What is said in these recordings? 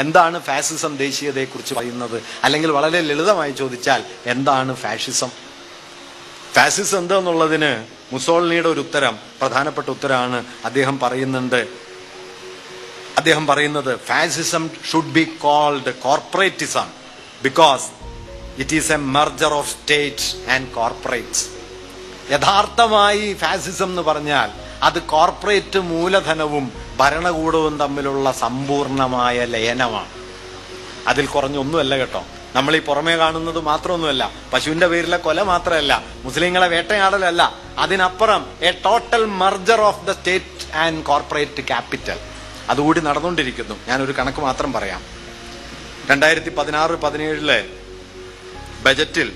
എന്താണ് ഫാസിസം ദേശീയതയെക്കുറിച്ച് പറയുന്നത്? അല്ലെങ്കിൽ വളരെ ലളിതമായി ചോദിച്ചാൽ എന്താണ് ഫാഷിസം ഫാസിസം എന്താന്നുള്ളതിന് മുസോളിനിയുടെ ഒരു ഉത്തരം പ്രധാനപ്പെട്ട ഉത്തരമാണ് അദ്ദേഹം പറയുന്നുണ്ട്. അദ്ദേഹം പറയുന്നത് fascism should be called corporatism because it is a merger of state and corporates യഥാർത്ഥമായി ഫാസിസം എന്ന് പറഞ്ഞാൽ അത് കോർപ്പറേറ്റ് മൂലധനവും ഭരണകൂടവും തമ്മിലുള്ള സമ്പൂർണമായ ലയനമാണ്. അതിൽ കുറഞ്ഞൊന്നുമല്ല കേട്ടോ. നമ്മൾ ഈ പുറമേ കാണുന്നത് മാത്രമൊന്നുമല്ല. പശുവിന്റെ പേരിലെ കൊല മാത്രമല്ല. മുസ്ലിങ്ങളെ വേട്ടയാടലല്ല. അതിനപ്പുറം a total merger of the state and corporate capital അതുകൂടി നടന്നുകൊണ്ടിരിക്കുന്നു. ഞാനൊരു കണക്ക് മാത്രം പറയാം. രണ്ടായിരത്തി പതിനാറ് പതിനേഴിലെ ബജറ്റിൽ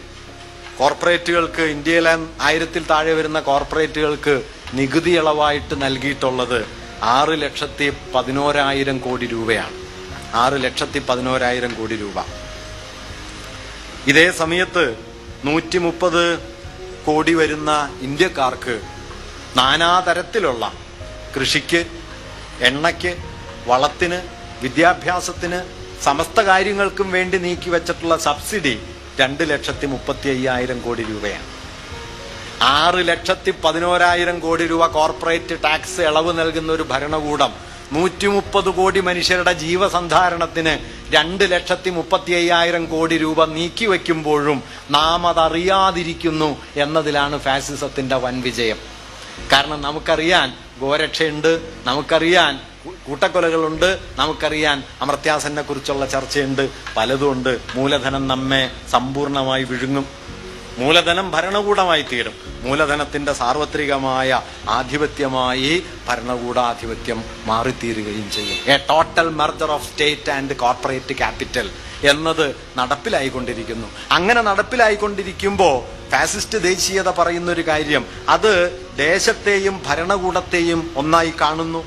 കോർപ്പറേറ്റുകൾക്ക് ഇന്ത്യയിലെ ആയിരത്തിൽ താഴെ വരുന്ന കോർപ്പറേറ്റുകൾക്ക് നികുതി ഇളവായിട്ട് നൽകിയിട്ടുള്ളത് ആറ് ലക്ഷത്തി പതിനോരായിരം കോടി രൂപയാണ്. ആറ് ലക്ഷത്തി പതിനോരായിരം കോടി രൂപ. ഇതേ സമയത്ത് നൂറ്റി മുപ്പത് കോടി വരുന്ന ഇന്ത്യക്കാർക്ക് നാനാതരത്തിലുള്ള കൃഷിക്ക് എണ്ണയ്ക്ക് വളത്തിന് വിദ്യാഭ്യാസത്തിന് സമസ്ത കാര്യങ്ങൾക്കും വേണ്ടി നീക്കി വെച്ചിട്ടുള്ള സബ്സിഡി രണ്ട് ലക്ഷത്തി മുപ്പത്തി അയ്യായിരം കോടി രൂപയാണ്. ആറ് ലക്ഷത്തി പതിനോരായിരം കോടി രൂപ കോർപ്പറേറ്റ് ടാക്സ് ഇളവ് നൽകുന്ന ഒരു ഭരണകൂടം നൂറ്റി മുപ്പത് കോടി മനുഷ്യരുടെ ജീവസന്ധാരണത്തിന് രണ്ട് ലക്ഷത്തി മുപ്പത്തി അയ്യായിരം കോടി രൂപ നീക്കി വയ്ക്കുമ്പോഴും നാം അതറിയാതിരിക്കുന്നു എന്നതിലാണ് ഫാസിസത്തിന്റെ വൻ വിജയം. കാരണം നമുക്കറിയാൻ ഗോരക്ഷയുണ്ട് നമുക്കറിയാൻ കൂട്ടക്കൊലകളുണ്ട് നമുക്കറിയാൻ അമർത്യാസനെ കുറിച്ചുള്ള ചർച്ചയുണ്ട് പലതുണ്ട് മൂലധനം നമ്മെ സമ്പൂർണമായി വിഴുങ്ങും. മൂലധനം ഭരണകൂടമായി തീരും മൂലധനത്തിന്റെ സാർവത്രികമായ ആധിപത്യമായി ഭരണകൂടാധിപത്യം മാറിത്തീരുകയും ചെയ്യും. A total merger of state and corporate capital എന്നത് നടപ്പിലായിക്കൊണ്ടിരിക്കുന്നു. അങ്ങനെ നടപ്പിലായിക്കൊണ്ടിരിക്കുമ്പോൾ ഫാസിസ്റ്റ് ദേശീയത പറയുന്ന ഒരു കാര്യം അത് ദേശത്തെയും ഭരണകൂടത്തെയും ഒന്നായി കാണുന്നു.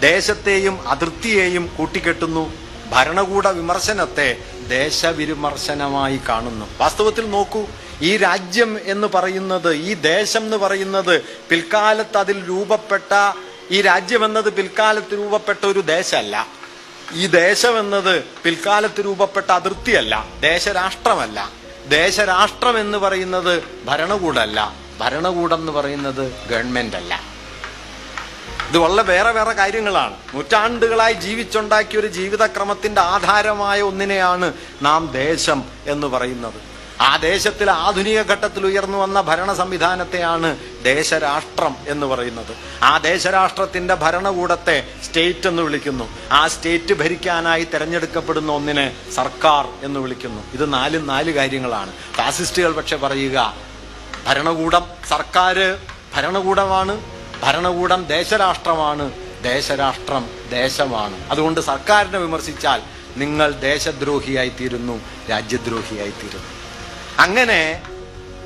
ദേശത്തെയും അതിർത്തിയെയും കൂട്ടിക്കെട്ടുന്നു. ഭരണകൂട വിമർശനത്തെ ദേശവിമർശനമായി കാണുന്നു. വാസ്തവത്തിൽ നോക്കൂ ഈ രാജ്യം എന്ന് പറയുന്നത് ഈ ദേശം എന്ന് പറയുന്നത് പിൽക്കാലത്ത് അതിൽ രൂപപ്പെട്ട ഈ രാജ്യം എന്നത് പിൽക്കാലത്ത് രൂപപ്പെട്ട ഒരു ദേശമല്ല. ഈ ദേശം എന്നത് പിൽക്കാലത്ത് രൂപപ്പെട്ട അതിർത്തിയല്ല ദേശരാഷ്ട്രമല്ല. ദേശരാഷ്ട്രം എന്ന് പറയുന്നത് ഭരണകൂടമല്ല ഭരണകൂടം എന്ന് പറയുന്നത് ഗവൺമെന്റ് അല്ല ഇത് വളരെ വേറെ വേറെ കാര്യങ്ങളാണ്. നൂറ്റാണ്ടുകളായി ജീവിച്ചുണ്ടാക്കിയ ഒരു ജീവിതക്രമത്തിന്റെ ആധാരമായ ഒന്നിനെയാണ് നാം ദേശം എന്ന് പറയുന്നത്. ആ ദേശത്തിൽ ആധുനിക ഘട്ടത്തിൽ ഉയർന്നു വന്ന ഭരണ സംവിധാനത്തെയാണ് ദേശരാഷ്ട്രം എന്ന് പറയുന്നത്. ആ ദേശരാഷ്ട്രത്തിന്റെ ഭരണകൂടത്തെ സ്റ്റേറ്റ് എന്ന് വിളിക്കുന്നു. ആ സ്റ്റേറ്റ് ഭരിക്കാനായി തെരഞ്ഞെടുക്കപ്പെടുന്ന ഒന്നിനെ സർക്കാർ എന്ന് വിളിക്കുന്നു. ഇത് നാലും നാല് കാര്യങ്ങളാണ്. ഫാസിസ്റ്റുകൾ പക്ഷെ പറയുക ഭരണകൂടം സർക്കാര് ഭരണകൂടമാണ് ഭരണകൂടം ദേശരാഷ്ട്രമാണ് ദേശരാഷ്ട്രം ദേശമാണ്. അതുകൊണ്ട് സർക്കാരിനെ വിമർശിച്ചാൽ നിങ്ങൾ ദേശദ്രോഹിയായി തീരുന്നു രാജ്യദ്രോഹിയായി തീരുന്നു അങ്ങനെ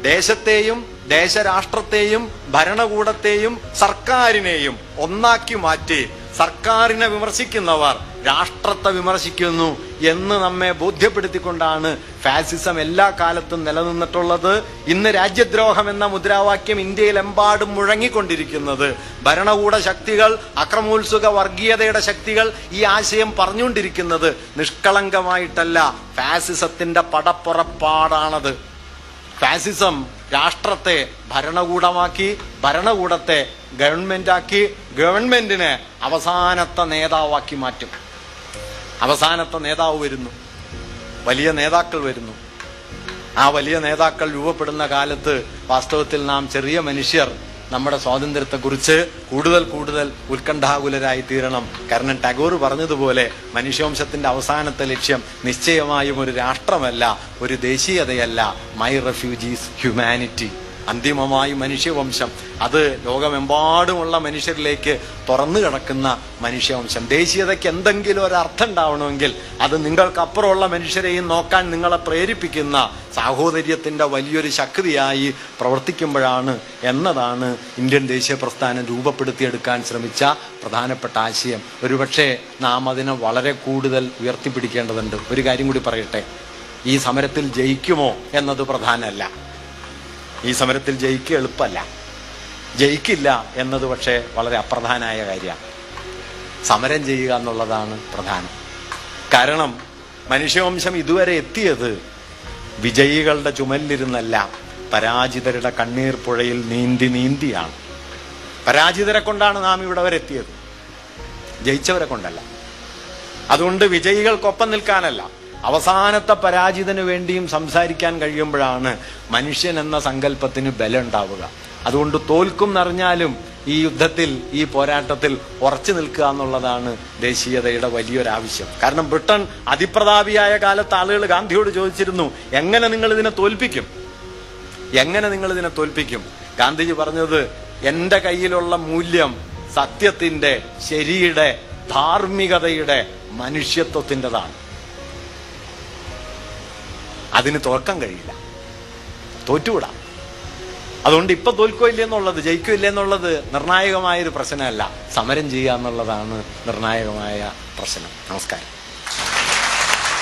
ദേശത്തെയും ദേശരാഷ്ട്രത്തെയും ഭരണകൂടത്തെയും സർക്കാരിനെയും ഒന്നാക്കി മാറ്റി സർക്കാരിനെ വിമർശിക്കുന്നവർ രാഷ്ട്രത്തെ വിമർശിക്കുന്നു എന്ന് നമ്മെ ബോധ്യപ്പെടുത്തിക്കൊണ്ടാണ് ഫാസിസം എല്ലാ കാലത്തും നിലനിന്നിട്ടുള്ളത്. ഇന്ന് രാജ്യദ്രോഹം എന്ന മുദ്രാവാക്യം ഇന്ത്യയിലെമ്പാടും മുഴങ്ങിക്കൊണ്ടിരിക്കുന്നത്. ഭരണകൂട ശക്തികൾ അക്രമോത്സുക വർഗീയതയുടെ ശക്തികൾ ഈ ആശയം പറഞ്ഞുകൊണ്ടിരിക്കുന്നത് നിഷ്കളങ്കമായിട്ടല്ല. ഫാസിസത്തിന്റെ പടപ്പുറപ്പാടാണത്. ഫാസിസം രാഷ്ട്രത്തെ ഭരണകൂടമാക്കി ഭരണകൂടത്തെ ഗവൺമെന്റാക്കി ഗവൺമെന്റിനെ അവസാനത്തെ നേതാവാക്കി മാറ്റും. അവസാനത്തെ നേതാവ് വരുന്നു. വലിയ നേതാക്കൾ വരുന്നു. ആ വലിയ നേതാക്കൾ രൂപപ്പെടുന്ന കാലത്ത് വാസ്തവത്തിൽ നാം ചെറിയ മനുഷ്യർ നമ്മുടെ സ്വാതന്ത്ര്യത്തെക്കുറിച്ച് കൂടുതൽ കൂടുതൽ ഉത്കണ്ഠാകുലരായി തീരണം കാരണം ടാഗോർ പറഞ്ഞതുപോലെ മനുഷ്യവംശത്തിന്റെ അവസാനത്തെ ലക്ഷ്യം നിശ്ചയമായും ഒരു രാഷ്ട്രമല്ല ഒരു ദേശീയതയല്ല. മൈ റെഫ്യൂജീസ് ഹ്യൂമാനിറ്റി അന്തിമമായി മനുഷ്യവംശം. അത് ലോകമെമ്പാടുമുള്ള മനുഷ്യരിലേക്ക് തുറന്നു കിടക്കുന്ന മനുഷ്യവംശം. ദേശീയതയ്ക്ക് എന്തെങ്കിലും ഒരു അർത്ഥം ഉണ്ടാവണമെങ്കിൽ അത് നിങ്ങൾക്കപ്പുറമുള്ള മനുഷ്യരെയും നോക്കാൻ നിങ്ങളെ പ്രേരിപ്പിക്കുന്ന സാഹോദര്യത്തിന്റെ വലിയൊരു ശക്തിയായി പ്രവർത്തിക്കുമ്പോഴാണ് എന്നതാണ് ഇന്ത്യൻ ദേശീയ പ്രസ്ഥാനം രൂപപ്പെടുത്തിയെടുക്കാൻ ശ്രമിച്ച പ്രധാനപ്പെട്ട ആശയം. ഒരുപക്ഷെ നാം അതിനെ വളരെ കൂടുതൽ ഉയർത്തിപ്പിടിക്കേണ്ടതുണ്ട്. ഒരു കാര്യം കൂടി പറയട്ടെ. ഈ സമരത്തിൽ ജയിക്കുമോ എന്നത് പ്രധാനമല്ല. ഈ സമരത്തിൽ ജയിക്കുക എളുപ്പമല്ല ജയിക്കില്ല എന്നത് പക്ഷേ വളരെ അപ്രധാനമായ കാര്യമാണ്. സമരം ചെയ്യുക എന്നുള്ളതാണ് പ്രധാനം. കാരണം മനുഷ്യവംശം ഇതുവരെ എത്തിയത് വിജയികളുടെ ചുമലിലിരുന്നല്ല പരാജിതരുടെ കണ്ണീർ പുഴയിൽ നീന്തി നീന്തിയാണ്. പരാജിതരെ കൊണ്ടാണ് നാം ഇവിടെ വരെ എത്തിയത്. ജയിച്ചവരെ കൊണ്ടല്ല. അതുകൊണ്ട് വിജയികൾക്കൊപ്പം നിൽക്കാനല്ല. അവസാനത്തെ പരാജിതന് വേണ്ടിയും സംസാരിക്കാൻ കഴിയുമ്പോഴാണ് മനുഷ്യൻ എന്ന സങ്കല്പത്തിന് ബലം ഉണ്ടാവുക അതുകൊണ്ട് തോൽക്കും എന്നറിഞ്ഞാലും ഈ യുദ്ധത്തിൽ ഈ പോരാട്ടത്തിൽ ഉറച്ചു നിൽക്കുക എന്നുള്ളതാണ് ദേശീയതയുടെ വലിയൊരാവശ്യം. കാരണം ബ്രിട്ടൻ അതിപ്രതാപിയായ കാലത്ത് ആളുകൾ ഗാന്ധിയോട് ചോദിച്ചിരുന്നു എങ്ങനെ നിങ്ങൾ ഇതിനെ തോൽപ്പിക്കും? എങ്ങനെ നിങ്ങൾ ഇതിനെ തോൽപ്പിക്കും? ഗാന്ധിജി പറഞ്ഞത് എന്റെ കയ്യിലുള്ള മൂല്യം സത്യത്തിന്റെ ശരിയുടെ ധാർമ്മികതയുടെ മനുഷ്യത്വത്തിന്റെതാണ്. അതിന് തോൽക്കാൻ കഴിയില്ല. തോറ്റുകൂടാ അതുകൊണ്ട് ഇപ്പൊ തോൽക്കോ എന്നുള്ളത് ജയിക്കോ എന്നുള്ളത് നിർണായകമായ ഒരു പ്രശ്നമല്ല. സമരം ചെയ്യുക എന്നുള്ളതാണ് നിർണായകമായ പ്രശ്നം. നമസ്കാരം.